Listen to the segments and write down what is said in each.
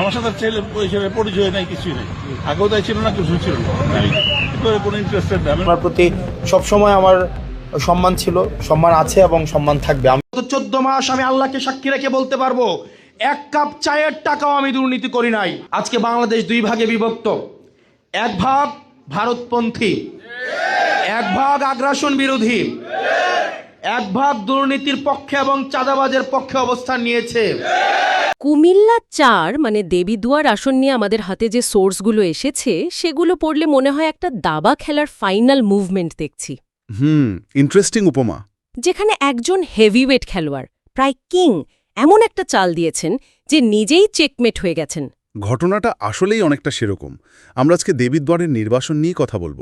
আমার সাথে ছেলে হিসেবে পরিচয় নাই কিছুই নেই। আগেও তাই ছিল না কিছু ছিল না। কোনো ইন্টারেস্টেড না। আমার প্রতি সবসময় আমার সম্মান ছিল সম্মান আছে এবং সম্মান থাকবে। আমি গত চোদ্দ মাস আমি আল্লাহকে সাক্ষী রেখে বলতে পারব এক কাপ চায়ের টাকাও আমি দুর্নীতি করি নাই। আজকে বাংলাদেশ দুই ভাগে বিভক্ত। এক ভাগ ভারতপন্থী এক ভাগ আগ্রাসন বিরোধী এক ভাগ দুর্নীতির পক্ষে এবং চাঁদাবাজের পক্ষে অবস্থান নিয়েছে। কুমিল্লা চার মানে দেবীদুয়ার আসন নিয়ে আমাদের হাতে যে সোর্সগুলো এসেছে সেগুলো পড়লে মনে হয় একটা দাবা খেলার ফাইনাল মুভমেন্ট দেখছি। হুম ইন্টারেস্টিং উপমা। যেখানে একজন হেভিওয়েট খেলোয়াড় প্রায় কিং এমন একটা চাল দিয়েছেন যে নিজেই চেকমেট হয়ে গেছেন। ঘটনাটা আসলেই অনেকটা সেরকম। আমরা আজকে দেবীদ্বারের নির্বাসন নিয়ে কথা বলব।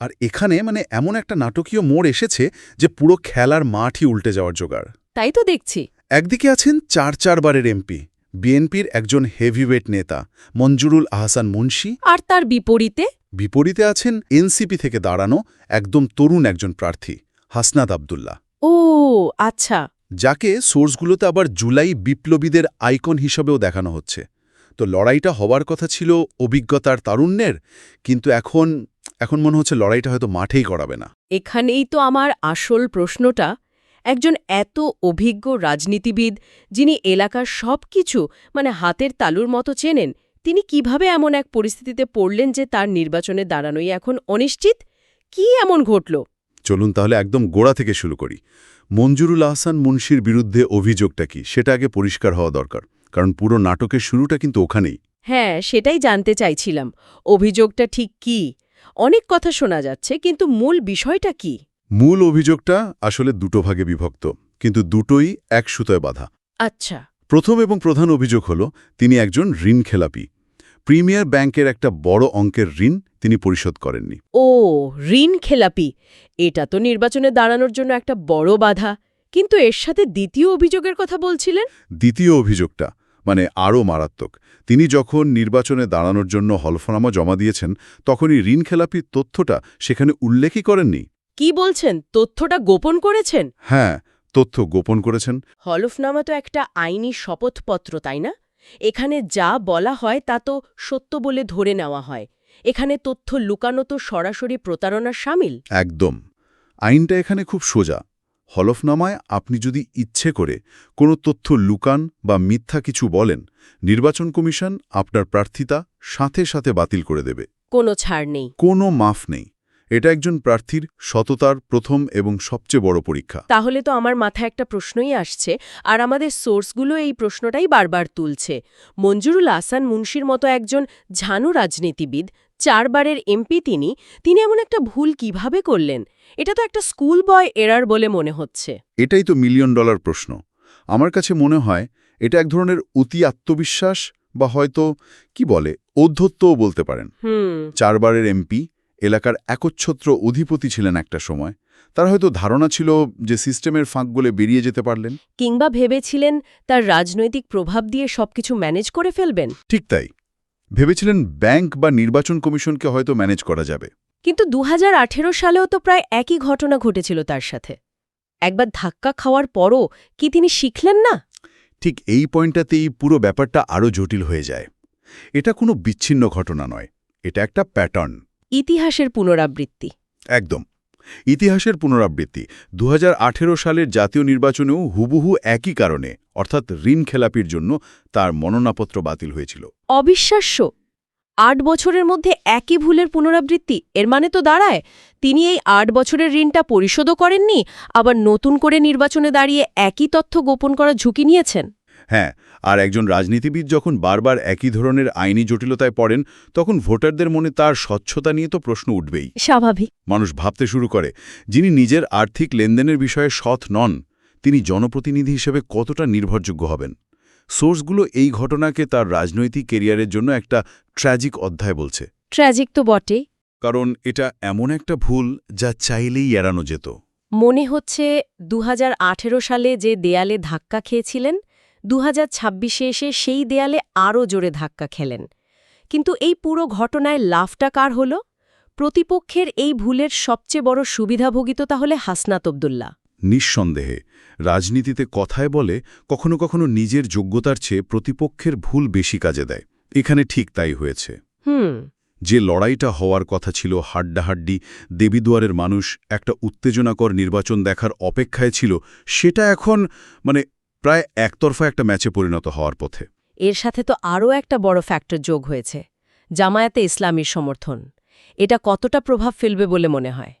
আর এখানে মানে এমন একটা নাটকীয় মোড় এসেছে যে পুরো খেলার মাঠই উল্টে যাওয়ার জোগাড়। তাই তো দেখছি। একদিকে আছেন চার চারবারের এমপি বিএনপির একজন হেভিওয়েট নেতা মঞ্জুরুল আহসান মুন্সি। আর তার বিপরীতে? বিপরীতে আছেন এনসিপি থেকে দাঁড়ানো একদম তরুণ একজন প্রার্থী হাসনাদ আবদুল্লাহ। ও আচ্ছা। যাকে সোর্সগুলোতে আবার জুলাই বিপ্লবীদের আইকন হিসেবেও দেখানো হচ্ছে। তো লড়াইটা হওয়ার কথা ছিল অভিজ্ঞতার তারুণ্যের কিন্তু এখন এখন মনে হচ্ছে লড়াইটা হয়তো মাঠেই করাবে না। এখানেই তো আমার আসল প্রশ্নটা একজন এত অভিজ্ঞ রাজনীতিবিদ যিনি এলাকার সব কিছু মানে হাতের তালুর মতো চেনেন তিনি কীভাবে এমন এক পরিস্থিতিতে পড়লেন যে তার নির্বাচনে দাঁড়ানোই এখন অনিশ্চিত? কি এমন ঘটল? চলুন তাহলে একদম গোড়া থেকে শুরু করি। মঞ্জুরুল আহসান মুন্সির বিরুদ্ধে অভিযোগটা কি সেটা আগে পরিষ্কার হওয়া দরকার কারণ পুরো নাটকের শুরুটা কিন্তু ওখানেই। হ্যাঁ সেটাই জানতে চাইছিলাম। অভিযোগটা ঠিক কি? অনেক কথা শোনা যাচ্ছে কিন্তু মূল বিষয়টা কি? মূল অভিযোগটা আসলে দুটো ভাগে বিভক্ত কিন্তু দুটোই এক সুতোয় বাঁধা। আচ্ছা। প্রথম এবং প্রধান অভিযোগ হল তিনি একজন ঋণ খেলাপি। প্রিমিয়ার ব্যাংকের একটা বড় অঙ্কের ঋণ তিনি পরিশোধ করেননি। ও ঋণ খেলাপি। এটা তো নির্বাচনে দাঁড়ানোর জন্য একটা বড় বাধা। কিন্তু এর সাথে দ্বিতীয় অভিযোগের কথা বলছিলেন? দ্বিতীয় অভিযোগটা মানে আরও মারাত্মক। তিনি যখন নির্বাচনে দাঁড়ানোর জন্য হলফনামা জমা দিয়েছেন তখনই ঋণ খেলাপির তথ্যটা সেখানে উল্লেখই করেননি। কি বলছেন? তথ্যটা গোপন করেছেন? হ্যাঁ তথ্য গোপন করেছেন। হলফনামা তো একটা আইনি শপথপত্র তাই না? এখানে যা বলা হয় তা তো সত্য বলে ধরে নেওয়া হয়। এখানে তথ্য লুকানো তো সরাসরি প্রতারণার সামিল। একদম। আইনটা এখানে খুব সোজা। হলফনামায় আপনি যদি ইচ্ছে করে কোনো তথ্য লুকান বা মিথ্যা কিছু বলেন নির্বাচন কমিশন আপনার প্রার্থিতা সাথে সাথে বাতিল করে দেবে। কোনো ছাড় নেই। কোনো মাফ নেই। এটা একজন প্রার্থীর সততার প্রথম এবং সবচেয়ে বড় পরীক্ষা। তাহলে তো আমার মাথায় একটা প্রশ্নই আসছে আর আমাদের সোর্সগুলো এই প্রশ্নটাই বারবার তুলছে। মঞ্জুরুল আসান মুন্সির মতো একজন ঝানু রাজনীতিবিদ চারবারের এমপি তিনি তিনি এমন একটা ভুল কীভাবে করলেন? এটা তো একটা স্কুল বয় এরার বলে মনে হচ্ছে। এটাই তো মিলিয়ন ডলার প্রশ্ন। আমার কাছে মনে হয় এটা এক ধরনের অতি আত্মবিশ্বাস বা হয়তো কি বলে ঔদ্ধত্যও বলতে পারেন। হুম। চারবারের এমপি এলাকার একচ্ছত্র অধিপতি ছিলেন একটা সময়। তার হয়তো ধারণা ছিল যে সিস্টেমের ফাঁক গলে বেরিয়ে যেতে পারলেন। কিংবা ভেবেছিলেন তার রাজনৈতিক প্রভাব দিয়ে সবকিছু ম্যানেজ করে ফেলবেন। ঠিক তাই। ভেবেছিলেন ব্যাংক বা নির্বাচন কমিশনকে হয়তো ম্যানেজ করা যাবে। কিন্তু দু হাজার আঠেরো সালেও তো প্রায় একই ঘটনা ঘটেছিল তার সাথে। একবার ধাক্কা খাওয়ার পরও কি তিনি শিখলেন না? ঠিক এই পয়েন্টটাতেই পুরো ব্যাপারটা আরও জটিল হয়ে যায়। এটা কোনো বিচ্ছিন্ন ঘটনা নয়। এটা একটা প্যাটার্ন। ইতিহাসের পুনরাবৃত্তি। একদম। ইতিহাসের পুনরাবৃত্তি। দু হাজার আঠেরো সালের জাতীয় নির্বাচনেও হুবহু একই কারণে অর্থাৎ ঋণ খেলাপির জন্য তার মনোনয়নপত্র বাতিল হয়েছিল। অবিশ্বাস্য। আট বছরের মধ্যে একই ভুলের পুনরাবৃত্তি এর মানে তো দাঁড়ায় তিনি এই আট বছরের ঋণটা পরিশোধও করেননি আবার নতুন করে নির্বাচনে দাঁড়িয়ে একই তথ্য গোপন করার ঝুঁকি নিয়েছেন। হ্যাঁ আর একজন রাজনীতিবিদ যখন বারবার একই ধরনের আইনি জটিলতায় পড়েন তখন ভোটারদের মনে তার স্বচ্ছতা নিয়ে তো প্রশ্ন উঠবেই। স্বাভাবিক। মানুষ ভাবতে শুরু করে যিনি নিজের আর্থিক লেনদেনের বিষয়ে সৎ নন তিনি জনপ্রতিনিধি হিসেবে কতটা নির্ভরযোগ্য হবেন? সোর্সগুলো এই ঘটনাকে তার রাজনৈতিক কেরিয়ারের জন্য একটা ট্র্যাজিক অধ্যায় বলছে। ট্র্যাজিক তো বটেই কারণ এটা এমন একটা ভুল যা চাইলেই এড়ানো যেত। মনে হচ্ছে দু হাজার আঠেরো সালে যে দেয়ালে ধাক্কা খেয়েছিলেন দু ছাব্বিশে এসে সেই দেয়ালে আরও জোরে ধাক্কা খেলেন। কিন্তু এই পুরো ঘটনায় লাভটা কার হল? প্রতিপক্ষের এই ভুলের সবচেয়ে বড় সুবিধাভোগী তো তাহলে হাসনাত আবদুল্লাহ। নিঃসন্দেহে রাজনীতিতে কথায় বলে কখনো কখনো নিজের যোগ্যতার চেয়ে প্রতিপক্ষের ভুল বেশি কাজে দেয়। এখানে ঠিক তাই হয়েছে। হুম। যে লড়াইটা হওয়ার কথা ছিল হাড্ডাহাড্ডি দেবীদুয়ারের মানুষ একটা উত্তেজনাকর নির্বাচন দেখার অপেক্ষায় ছিল সেটা এখন মানে প্রায় একতরফা একটা ম্যাচে পরিণত হওয়ার পথে। এর সাথে তো আরও একটা বড় ফ্যাক্টর যোগ হয়েছে জামায়াতে ইসলামীর সমর্থন। এটা কতটা প্রভাব ফেলবে বলে মনে হয়?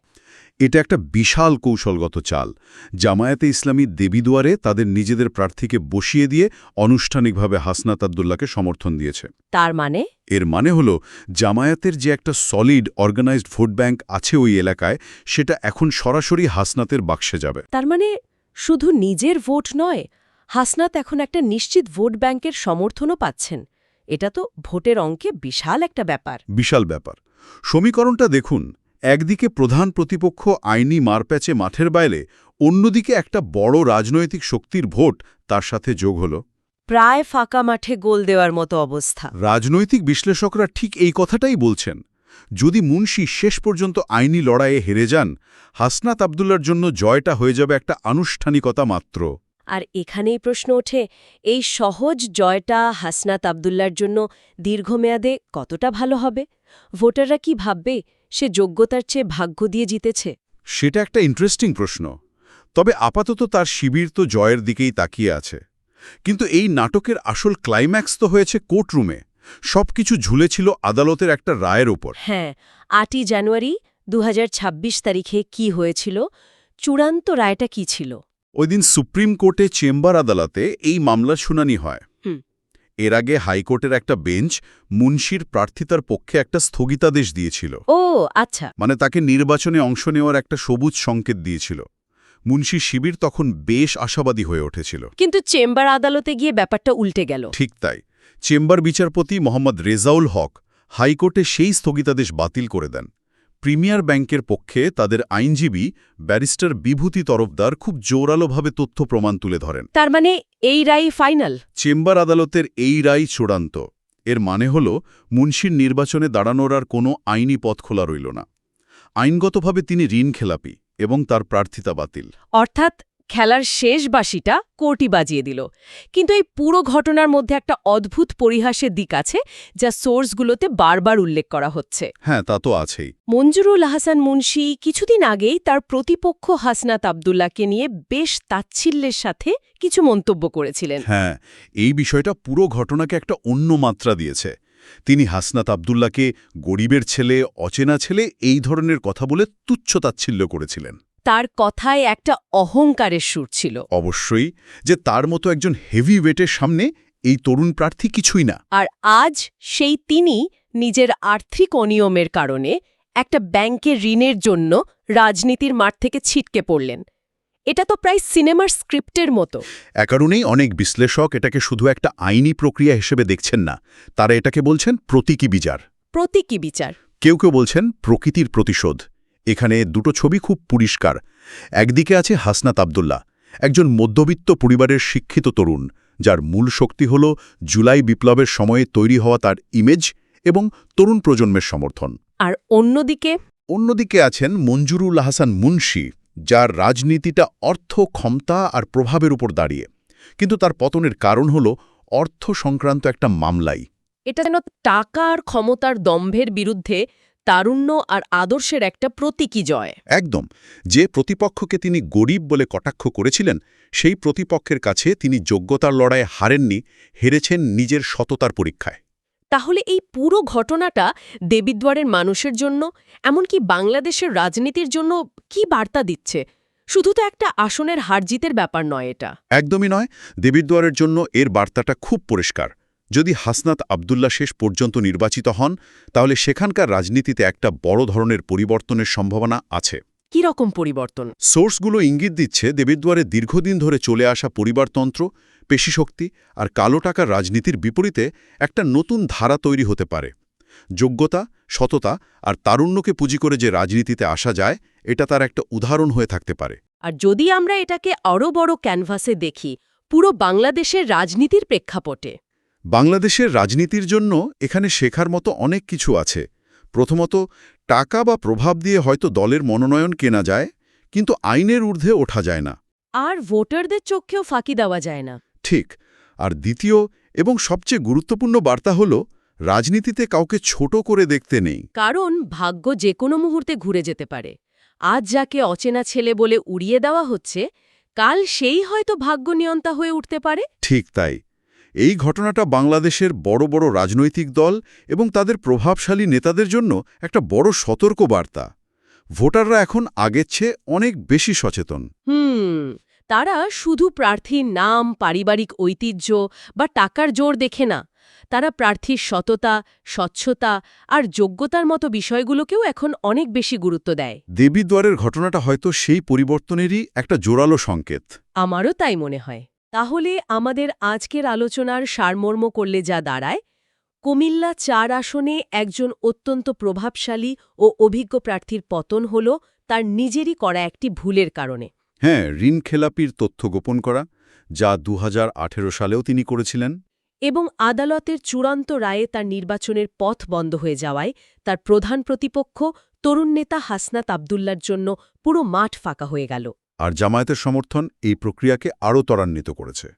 এটা একটা বিশাল কৌশলগত চাল। জামায়াতে ইসলামী দেবীদুয়ারে তাদের নিজেদের প্রার্থীকে বসিয়ে দিয়ে আনুষ্ঠানিকভাবে হাসনাত আবদুল্লাকে সমর্থন দিয়েছে। তার মানে? এর মানে হলো জামায়াতের যে একটা সলিড অর্গানাইজড ভোট ব্যাংক আছে ওই এলাকায় সেটা এখন সরাসরি হাসনাতের বাক্সে যাবে। তার মানে শুধু নিজের ভোট নয় হাসনাত এখন একটা নিশ্চিত ভোট ব্যাংকের সমর্থনও পাচ্ছেন। এটা তো ভোটের অঙ্কে বিশাল একটা ব্যাপার। বিশাল ব্যাপার। সমীকরণটা দেখুন একদিকে প্রধান প্রতিপক্ষ আইনি মারপ্যাচে মাঠের বাইরে অন্যদিকে একটা বড় রাজনৈতিক শক্তির ভোট তার সাথে যোগ হল। প্রায় ফাঁকা মাঠে গোল দেওয়ার মতো অবস্থা। রাজনৈতিক বিশ্লেষকরা ঠিক এই কথাটাই বলছেন। যদি মুন্সি শেষ পর্যন্ত আইনি লড়াইয়ে হেরে যান হাসনাত আবদুল্লার জন্য জয়টা হয়ে যাবে একটা আনুষ্ঠানিকতা মাত্র। আর এখানেই প্রশ্ন ওঠে এই সহজ জয়টা হাসনাত আবদুল্লার জন্য দীর্ঘমেয়াদে কতটা ভালো হবে? ভোটাররা কি ভাববে সে যোগ্যতার চেয়ে ভাগ্য দিয়ে জিতেছে? সেটা একটা ইন্টারেস্টিং প্রশ্ন। তবে আপাতত তার শিবির তো জয়ের দিকেই তাকিয়ে আছে। কিন্তু এই নাটকের আসল ক্লাইম্যাক্স তো হয়েছে কোর্টরুমে। সবকিছু ঝুলেছিল আদালতের একটা রায়ের ওপর হ্যাঁ আটই জানুয়ারি দু হাজার ছাব্বিশ তারিখে কি হয়েছিল? চূড়ান্ত রায়টা কি ছিল? ওই দিন সুপ্রিম কোর্টে চেম্বার আদালতে এই মামলার শুনানি হয়। এর আগে হাইকোর্টের একটা বেঞ্চ মুন্সির প্রার্থিতার পক্ষে একটা স্থগিতাদেশ দিয়েছিল। ও আচ্ছা। মানে তাকে নির্বাচনে অংশ নেওয়ার একটা সবুজ সংকেত দিয়েছিল। মুন্সি শিবির তখন বেশ আশাবাদী হয়ে উঠেছিল। কিন্তু চেম্বার আদালতে গিয়ে ব্যাপারটা উল্টে গেল। ঠিক তাই। চেম্বার বিচারপতি মোহাম্মদ রেজাউল হক হাইকোর্টে সেই স্থগিতাদেশ বাতিল করে দেন। প্রিমিয়ার ব্যাংকের পক্ষে তাদের আইনজীবী ব্যারিস্টার বিভূতি তরফদার খুব জোরালোভাবে তথ্য প্রমাণ তুলে ধরেন। তার মানে এই রায় ফাইনাল? চেম্বার আদালতের এই রায় চূড়ান্ত। এর মানে হল মুন্সির নির্বাচনে দাঁড়ানোর আর কোনো আইনি পথ খোলা রইল না। আইনগতভাবে তিনি ঋণ খেলাপি এবং তার প্রার্থিতা বাতিল। অর্থাৎ খেলার শেষ বাসিটা কোর্টই বাজিয়ে দিল। কিন্তু এই পুরো ঘটনার মধ্যে একটা অদ্ভুত পরিহাসের দিক আছে যা সোর্সগুলোতে বারবার উল্লেখ করা হচ্ছে। হ্যাঁ তা তো আছেই। মঞ্জুরুল আহসান মুন্সি কিছুদিন আগেই তার প্রতিপক্ষ হাসনাত আবদুল্লাহকে নিয়ে বেশ তাচ্ছিল্যের সাথে কিছু মন্তব্য করেছিলেন। হ্যাঁ এই বিষয়টা পুরো ঘটনাকে একটা অন্য মাত্রা দিয়েছে। তিনি হাসনাত আবদুল্লাকে গরিবের ছেলে অচেনা ছেলে এই ধরনের কথা বলে তুচ্ছ তাচ্ছিল্য করেছিলেন। তার কথায় একটা অহংকারের সুর ছিল। অবশ্যই যে তার মতো একজন হেভি ওয়েটের সামনে এই তরুণ প্রার্থী কিছুই না। আর আজ সেই তিনি নিজের আর্থিক অনিয়মের কারণে একটা ব্যাংকের ঋণের জন্য রাজনীতির মাঠ থেকে ছিটকে পড়লেন। এটা তো প্রায় সিনেমার স্ক্রিপ্টের মতো। এ কারণেই অনেক বিশ্লেষক এটাকে শুধু একটা আইনি প্রক্রিয়া হিসেবে দেখছেন না। তারা এটাকে বলছেন প্রতীকী বিচার। প্রতীকী বিচার। কেউ কেউ বলছেন প্রকৃতির প্রতিশোধ। এখানে দুটো ছবি খুব পরিষ্কার। একদিকে আছে হাসনাত আবদুল্লাহ একজন মধ্যবিত্ত পরিবারের শিক্ষিত তরুণ যার মূল শক্তি হল জুলাই বিপ্লবের সময়ে তৈরি হওয়া তার ইমেজ এবং তরুণ প্রজন্মের সমর্থন। আর অন্যদিকে? অন্যদিকে আছেন মঞ্জুরুল হাসান মুন্সি যার রাজনীতিটা অর্থ ক্ষমতা আর প্রভাবের উপর দাঁড়িয়ে। কিন্তু তার পতনের কারণ হল অর্থ সংক্রান্ত একটা মামলাই। এটা যেন টাকা আর ক্ষমতার দম্ভের বিরুদ্ধে তারুণ্য আর আদর্শের একটা প্রতীকী জয়। একদম। যে প্রতিপক্ষকে তিনি গরিব বলে কটাক্ষ করেছিলেন সেই প্রতিপক্ষের কাছে তিনি যোগ্যতার লড়াইয়ে হারেননি হেরেছেন নিজের সততার পরীক্ষায়। তাহলে এই পুরো ঘটনাটা দেবীদ্বারের মানুষের জন্য এমনকি বাংলাদেশের রাজনীতির জন্য কি বার্তা দিচ্ছে? শুধু তো একটা আসনের হারজিতের ব্যাপার নয় এটা। একদমই নয়। দেবীদ্বারের জন্য এর বার্তাটা খুব পরিষ্কার। যদি হাসনাত আবদুল্লা শেষ পর্যন্ত নির্বাচিত হন তাহলে সেখানকার রাজনীতিতে একটা বড় ধরনের পরিবর্তনের সম্ভাবনা আছে। কি রকম পরিবর্তন? সোর্সগুলো ইঙ্গিত দিচ্ছে দেবীদ্বারে দীর্ঘদিন ধরে চলে আসা পরিবারতন্ত্র পেশিশক্তি আর কালো টাকার রাজনীতির বিপরীতে একটা নতুন ধারা তৈরি হতে পারে। যোগ্যতা সততা আর তারুণ্যকে পুঁজি করে যে রাজনীতিতে আসা যায় এটা তার একটা উদাহরণ হয়ে থাকতে পারে। আর যদি আমরা এটাকে আরও বড় ক্যানভাসে দেখি পুরো বাংলাদেশের রাজনীতির প্রেক্ষাপটে। বাংলাদেশের রাজনীতির জন্য এখানে শেখার মতো অনেক কিছু আছে। প্রথমত টাকা বা প্রভাব দিয়ে হয়তো দলের মনোনয়ন কেনা যায় কিন্তু আইনের ঊর্ধ্বে ওঠা যায় না। আর ভোটারদের চোখেও ফাঁকি দেওয়া যায় না। ঠিক আর দ্বিতীয় এবং সবচেয়ে গুরুত্বপূর্ণ বার্তা হল রাজনীতিতে কাউকে ছোট করে দেখতে নেই। কারণ ভাগ্য যে কোনো মুহূর্তে ঘুরে যেতে পারে। আজ যাকে অচেনা ছেলে বলে উড়িয়ে দেওয়া হচ্ছে কাল সেই হয়তো ভাগ্য নিয়ন্তা হয়ে উঠতে পারে। ঠিক তাই। এই ঘটনাটা বাংলাদেশের বড় বড় রাজনৈতিক দল এবং তাদের প্রভাবশালী নেতাদের জন্য একটা বড় সতর্ক বার্তা ভোটাররা এখন আগের চেয়ে অনেক বেশি সচেতন। হুম তারা শুধু প্রার্থীর নাম পারিবারিক ঐতিহ্য বা টাকার জোর দেখে না। তারা প্রার্থীর সততা স্বচ্ছতা আর যোগ্যতার মতো বিষয়গুলোকেও এখন অনেক বেশি গুরুত্ব দেয়। দেবীদ্বারের ঘটনাটা হয়তো সেই পরিবর্তনেরই একটা জোরালো সংকেত। আমারও তাই মনে হয়। তাহলে আমাদের আজকের আলোচনার সারমর্ম করলে যা দাঁড়ায় কুমিল্লা চার আসনে একজন অত্যন্ত প্রভাবশালী ও অভিজ্ঞ প্রার্থীর পতন হল তার নিজেরই করা একটি ভুলের কারণে। হ্যাঁ ঋণ খেলাপির তথ্য গোপন করা যা দু হাজার আঠেরো সালেও তিনি করেছিলেন। এবং আদালতের চূড়ান্ত রায়ে তার নির্বাচনের পথ বন্ধ হয়ে যাওয়ায় তার প্রধান প্রতিপক্ষ তরুণ নেতা হাসনাত আবদুল্লার জন্য পুরো মাঠ ফাঁকা হয়ে গেল। আর জামায়াতের সমর্থন এই প্রক্রিয়াকে আরও ত্বরান্বিত করেছে।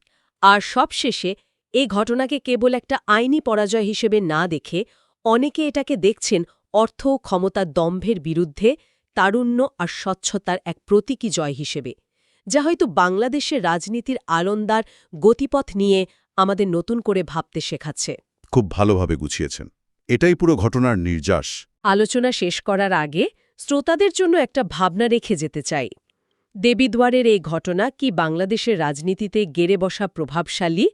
আর সবশেষে এই ঘটনাকে কেবল একটা আইনি পরাজয় হিসেবে না দেখে অনেকে এটাকে দেখছেন অর্থ ও ক্ষমতার দম্ভের বিরুদ্ধে তারুণ্য আর স্বচ্ছতার এক প্রতীকী জয় হিসেবে যা হয়তো বাংলাদেশের রাজনীতির আলন্দার গতিপথ নিয়ে আমাদের নতুন করে ভাবতে শেখাচ্ছে। খুব ভালোভাবে গুছিয়েছেন। এটাই পুরো ঘটনার নির্যাস। আলোচনা শেষ করার আগে শ্রোতাদের জন্য একটা ভাবনা রেখে যেতে চাই। দেবীদ্বারের এই ঘটনা কি বাংলাদেশের রাজনীতিতে গেড়ে বসা প্রভাবশালী,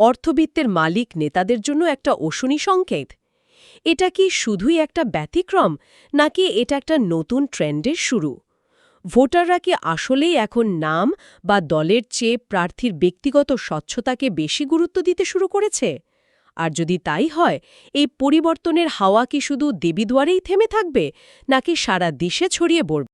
অর্থবিত্তের মালিক নেতাদের জন্য একটা অশনি সংকেত? এটা কি শুধুই একটা ব্যতিক্রম, নাকি এটা একটা নতুন ট্রেন্ডের শুরু? ভোটাররা কি আসলেই এখন নাম বা দলের চেয়ে প্রার্থীর ব্যক্তিগত স্বচ্ছতাকে বেশি গুরুত্ব দিতে শুরু করেছে? আর যদি তাই হয়, এই পরিবর্তনের হাওয়া কি শুধু দেবীদ্বারেই থেমে থাকবে, নাকি সারা দেশে ছড়িয়ে পড়বে?